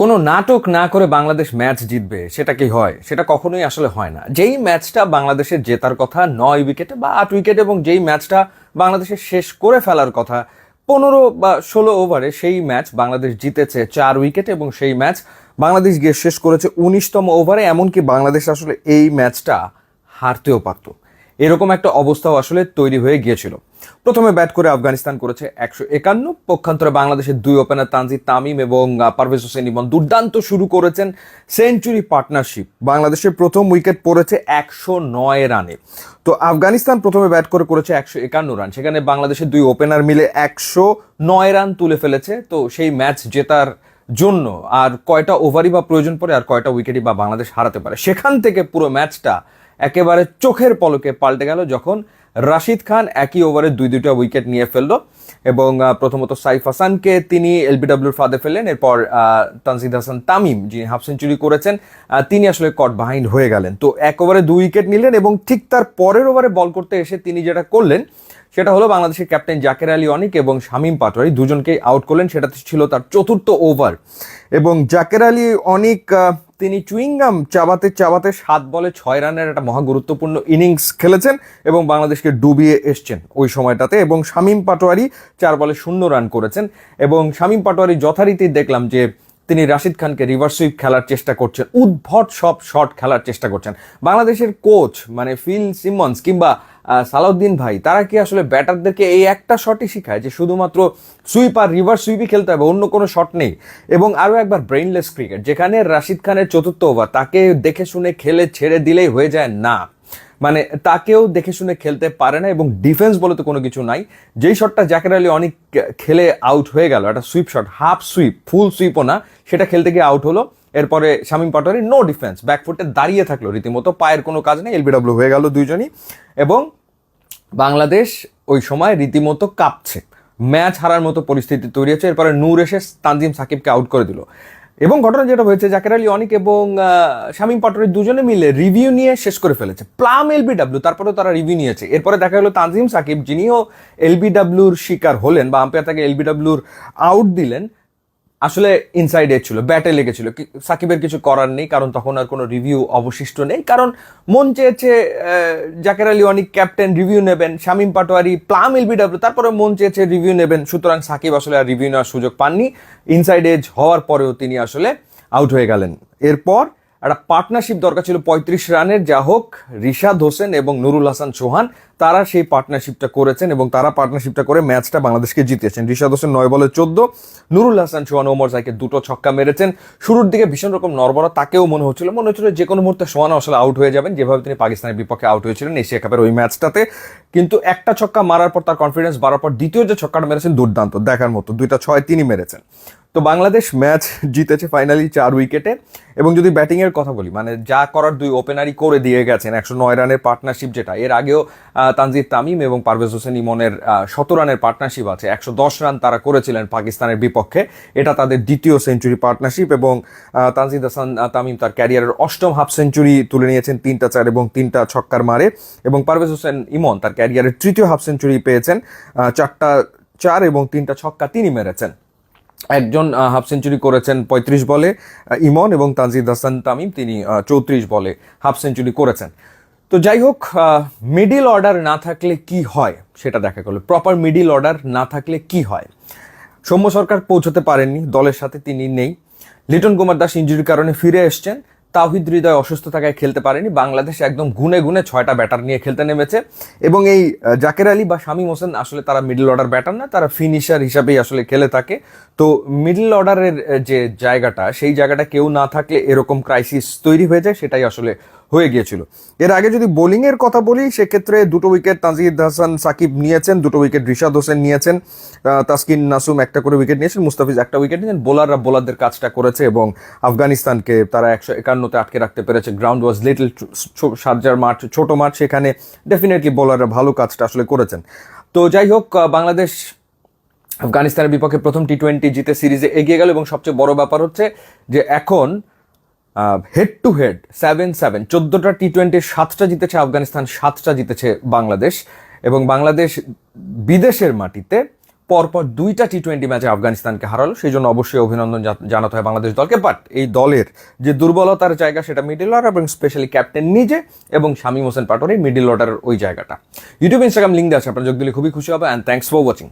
কোনো নাটক না করে বাংলাদেশ ম্যাচ জিতবে, সেটা কি হয়? সেটা কখনোই আসলে হয় না। যেই ম্যাচটা বাংলাদেশের জেতার কথা, নয় উইকেটে বা আট উইকেট এবং যেই ম্যাচটা বাংলাদেশের শেষ করে ফেলার কথা, পনেরো বা ষোলো ওভারে সেই ম্যাচ বাংলাদেশ জিতেছে চার উইকেট এবং সেই ম্যাচ বাংলাদেশ গিয়ে শেষ করেছে উনিশতম ওভারে, এমনকি বাংলাদেশ আসলে এই ম্যাচটা হারতেও পারত। এরকম একটা অবস্থাও আসলে তৈরি হয়ে গিয়েছিল। প্রথমে ব্যাট করে আফগানিস্তান করেছে একশো একান্ন, পক্ষান্তরে বাংলাদেশের দুই ওপেনার তানজিদ তামিম এবং পারভেজ হোসেন ইমন দুর্দান্ত শুরু করেছেন সেঞ্চুরি পার্টনারশিপ। বাংলাদেশের প্রথম উইকেট পড়েছে একশো নয় রানে। তো আফগানিস্তান প্রথমে ব্যাট করে করেছে একশো একান্ন রান। সেখানে বাংলাদেশের দুই ওপেনার মিলে একশো নয় রান তুলে ফেলেছে। তো সেই ম্যাচ জেতার জন্য আর কয়টা ওভারই বা প্রয়োজন পড়ে আর কয়টা উইকেটই বা বাংলাদেশ হারাতে পারে। সেখান থেকে পুরো ম্যাচটা একেবারে চোখের পলকে পাল্টে গেল যখন রাশিদ খান একই ওভারে দুই দুইটা উইকেট নিয়ে ফেলল এবং প্রথমত সাইফ হাসানকে তিনি এলবিডব্লিউর ফাঁদে ফেললেন, এরপর তানজিদ হাসান তামিম যিনি হাফ সেঞ্চুরি করেছেন তিনি আসলে কট বাহাইন্ড হয়ে গেলেন। তো এক ওভারে দুই উইকেট নিলেন এবং ঠিক তার পরের ওভারে বল করতে এসে তিনি যেটা করলেন, সেটা হলো বাংলাদেশের ক্যাপ্টেন জাকের আলী অনিক এবং শামীম পাটোয়ারি দুজনকেই আউট করলেন। সেটা ছিল তার চতুর্থ ওভার এবং জাকের আলী অনিক তিনি চুইংগাম চাবাতে চাবাতে সাত বলে ছয় রানের একটা মহা গুরুত্বপূর্ণ ইনিংস খেলেছেন এবং বাংলাদেশকে ডুবিয়ে এসছেন ওই সময়টাতে এবং শামীম পাটোয়ারি চার বলে শূন্য রান করেছেন এবং শামীম পাটোয়ারি যথারীতি দেখলাম যে তিনি রাশিদ খানকে রিভার্স সুইপ খেলার চেষ্টা করছেন, উদ্ভট সব শট খেলার চেষ্টা করছেন। বাংলাদেশের কোচ মানে ফিল সিমন্স কিংবা সালাউদ্দিন ভাই, তারা কি আসলে ব্যাটারদেরকে এই একটা শটই শিখায় যে শুধুমাত্র সুইপ আর রিভার্স সুইপই খেলতে হবে, অন্য কোনো শট নেই? এবং আরও একবার ব্রেইনলেস ক্রিকেট যেখানে রাশিদ খানের চতুর্থ ওভার তাকে দেখে শুনে খেলে ছেড়ে দিলেই হয়ে যায় না। মানে তাকেও দেখে শুনে খেলতে পারে না এবং ডিফেন্স বলে তো কোনো কিছু নাই। যেই শটটা জ্যাকের আলী অনেক খেলে আউট হয়ে গেল, একটা sweep shot half sweep full সুইপও না, সেটা খেলতে গিয়ে আউট হলো। এরপরে শামীম পাটোয়ারি নো ডিফেন্স ব্যাকফুটে দাঁড়িয়ে থাকল রীতিমতো, পায়ের কোনো কাজ নেই এলবিডব্লিউ হয়ে গেল দুইজনই। এবং বাংলাদেশ ওই সময় রীতিমতো কাঁপছে, ম্যাচ হারার মতো পরিস্থিতি তৈরি হচ্ছে, এরপরে নূর এসে তানজিম সাকিবকে আউট করে দিল। এবং ঘটনা যেটা হয়েছে, জাকের আলী, অনিক এবং শামীম পাটোয়ারি দুজনে মিলে রিভিউ নিয়ে শেষ করে ফেলেছে। প্লাম এলবিডব্লিউ তারপরেও তারা রিভিউ নিয়েছে। এরপরে দেখা গেলো তানজিম সাকিব, যিনিও এলবিডব্লিউর শিকার হলেন বা আম্পায়ার তাকে এলবিডব্লিউর আউট দিলেন আসলে ইনসাইড এজ ছিল ব্যাটে লেগেছিল। সাকিবের কিছু করার নেই, কারণ তখন আর কোনো রিভিউ অবশিষ্ট নেই। কারণ মন চেয়েছে জাকের আলী অনেক ক্যাপ্টেন রিভিউ নেবেন, শামিম পাটোয়ারি, প্লাম এলবিডব্লিউ তারপরে মন চেয়েছে রিভিউ নেবেন, সুতরাং সাকিব আসলে আর রিভিউ নেওয়ার সুযোগ পাননি। ইনসাইড এজ হওয়ার পরেও তিনি আসলে আউট হয়ে গেলেন। এরপর একটা পার্টনারশিপ দরকার ছিল পঁয়ত্রিশ রানের, যা হোক, রিশাদ হোসেন এবং নুরুল হাসান চৌহান, তারা সেই পার্টনারশিপটা করেছেন এবং তারা পার্টনারশিপটা করে ম্যাচটা বাংলাদেশকে জিতিয়েছেন রিশাদ হোসেন নয় বলে চোদ্দ, নুরুল হাসান চৌহান, ওমর সাইকে দুটো ছক্কা মেরেছেন। শুরুর দিকে ভীষণ রকম নরবরা তাকেও মনে হচ্ছিল মনে হচ্ছিল যে কোনো মুহূর্তে সোহান আসলে আউট হয়ে যাবেন। যেভাবে তিনি পাকিস্তানের বিপক্ষে আউট হয়েছিলেন এশিয়া কাপের ওই ম্যাচটাতে। কিন্তু একটা ছক্কা মারার পর তার কনফিডেন্স বাড়ার পর দ্বিতীয় যে ছক্কাটা মেরেছেন দুর্দান্ত, দেখার মতো। দুইটা ছয় তিনি মেরেছেন। তো বাংলাদেশ ম্যাচ জিতেছে ফাইনালি চার উইকেটে এবং যদি ব্যাটিংয়ের কথা বলি মানে যা করার দুই ওপেনারই করে দিয়ে গেছেন, একশো নয় রানের পার্টনারশিপ যেটা, এর আগেও তানজিদ তামিম এবং পারভেজ হোসেন ইমনের শত রানের পার্টনারশিপ আছে, একশো দশ রান তারা করেছিলেন পাকিস্তানের বিপক্ষে। এটা তাদের দ্বিতীয় সেঞ্চুরি পার্টনারশিপ এবং তানজিদ হাসান তামিম তার ক্যারিয়ারের অষ্টম হাফ সেঞ্চুরি তুলে নিয়েছেন তিনটা চার এবং তিনটা ছক্কার মারে। এবং পারভেজ হোসেন ইমন তার ক্যারিয়ারের তৃতীয় হাফ সেঞ্চুরি পেয়েছেন চারটা চার এবং তিনটা ছক্কা তিনি মেরেছেন। একজন হাফ সেঞ্চুরি করেছেন পঁয়ত্রিশ বলে ইমন এবং তানজিদ হাসান তামিম, তিনি চৌত্রিশ বলে হাফ সেঞ্চুরি করেছেন। তো যাই হোক মিডিল অর্ডার না থাকলে কি হয় সেটা দেখা গেল। প্রপার মিডিল অর্ডার না থাকলে কি হয়? সৌম্য সরকার পৌঁছতে পারেননি, দলের সাথে তিনি নেই। লিটন কুমার দাস ইঞ্জুরির কারণে ফিরে এসছেন। তাহিদ হৃদয় অসুস্থ থাকায় খেলতে পারেনি। বাংলাদেশ একদম গুনে গুনে ছয়টা ব্যাটার নিয়ে খেলতে নেমেছে। এবং এই জাকের আলী বা শামীম হোসেন আসলে তারা মিডল অর্ডার ব্যাটার না, তারা ফিনিশার হিসাবেই আসলে খেলে থাকে। তো মিডল অর্ডারের যে জায়গাটা, সেই জায়গাটা কেউ না থাকলে এরকম ক্রাইসিস তৈরি হয়ে যায়, সেটাই আসলে হয়ে গিয়েছিল। এর আগে যদি বোলিংয়ের কথা বলি, সেক্ষেত্রে দুটো উইকেট তাজিদ হাসান সাকিব নিয়েছেন, দুটো উইকেট রিশাদ হোসেন নিয়েছেন তাসকিন নাসুম একটা করে উইকেট নিয়েছেন, মুস্তাফিজ একটা উইকেট নিয়েছেন বোলাররা বোলারদের কাজটা করেছে এবং আফগানিস্তানকে তারা একশো একান্নতে আটকে রাখতে পেরেছে। গ্রাউন্ড ওয়াজ লিটল সার্জার মাঠ, ছোট মাঠ, সেখানে ডেফিনেটলি বোলাররা ভালো কাজটা আসলে করেছেন। তো যাই হোক বাংলাদেশ আফগানিস্তানের বিপক্ষে প্রথম টি টোয়েন্টি জিতে সিরিজে এগিয়ে গেল এবং সবচেয়ে বড় ব্যাপার হচ্ছে যে এখন head to head seven seven চোদ্দোটা টি টোয়েন্টির সাতটা জিতেছে আফগানিস্তান, সাতটা জিতেছে বাংলাদেশ। এবং বাংলাদেশ বিদেশের মাটিতে পরপর দুইটা টি টোয়েন্টি ম্যাচে আফগানিস্তানকে হারালো। সেই জন্য অবশ্যই অভিনন্দন জানাতে হয় বাংলাদেশ দলকে। বাট এই দলের যে দুর্বলতার জায়গা, সেটা মিডিল অর্ডার এবং স্পেশালি ক্যাপ্টেন নিজে এবং শামীম হোসেন পাটোয়ারি মিডিল অর্ডারের ওই জায়গাটা। ইউটিউব ইনস্টাগ্রাম লিঙ্ক আছে। আপনার যোগ দিলে খুবই খুশি হবে। And thanks for watching